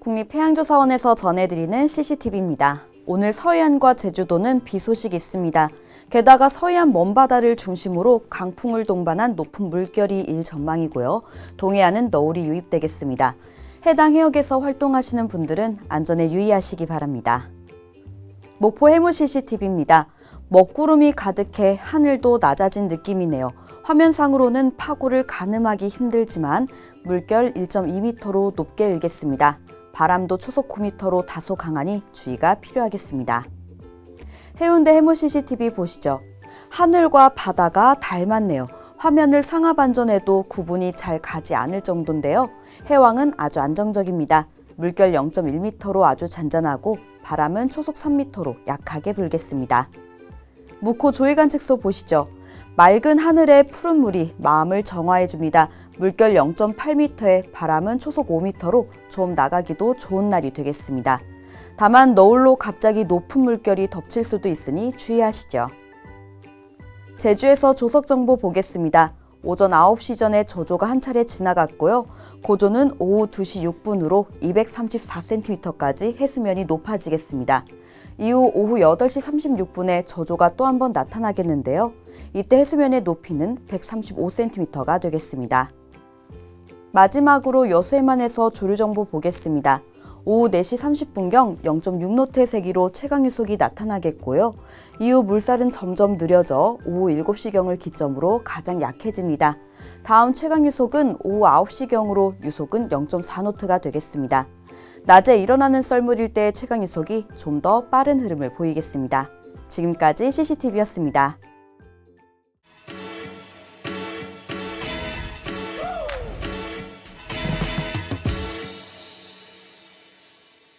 국립해양조사원에서 전해드리는 CCTV입니다. 오늘 서해안과 제주도는 비 소식이 있습니다. 게다가 서해안 먼바다를 중심으로 강풍을 동반한 높은 물결이 일 전망이고요. 동해안은 너울이 유입되겠습니다. 해당 해역에서 활동하시는 분들은 안전에 유의하시기 바랍니다. 목포 해무 CCTV입니다. 먹구름이 가득해 하늘도 낮아진 느낌이네요. 화면상으로는 파고를 가늠하기 힘들지만 물결 1.2m로 높게 일겠습니다. 바람도 초속 9m로 다소 강하니 주의가 필요하겠습니다. 해운대 해무 CCTV 보시죠. 하늘과 바다가 닮았네요. 화면을 상하 반전해도 구분이 잘 가지 않을 정도인데요. 해왕은 아주 안정적입니다. 물결 0.1m로 아주 잔잔하고 바람은 초속 3m로 약하게 불겠습니다. 무코 조해관측소 보시죠. 맑은 하늘에 푸른 물이 마음을 정화해 줍니다. 물결 0.8m에 바람은 초속 5m로 좀 나가기도 좋은 날이 되겠습니다. 다만 너울로 갑자기 높은 물결이 덮칠 수도 있으니 주의하시죠. 제주에서 조석 정보 보겠습니다. 오전 9시 전에 저조가 한 차례 지나갔고요. 고조는 오후 2시 6분으로 234cm까지 해수면이 높아지겠습니다. 이후 오후 8시 36분에 저조가 또 한 번 나타나겠는데요. 이때 해수면의 높이는 135cm가 되겠습니다. 마지막으로 여수해만에서 조류 정보 보겠습니다. 오후 4시 30분경 0.6노트의 세기로 최강유속이 나타나겠고요. 이후 물살은 점점 느려져 오후 7시경을 기점으로 가장 약해집니다. 다음 최강유속은 오후 9시경으로 유속은 0.4노트가 되겠습니다. 낮에 일어나는 썰물일 때 최강유속이 좀 더 빠른 흐름을 보이겠습니다. 지금까지 CCTV였습니다.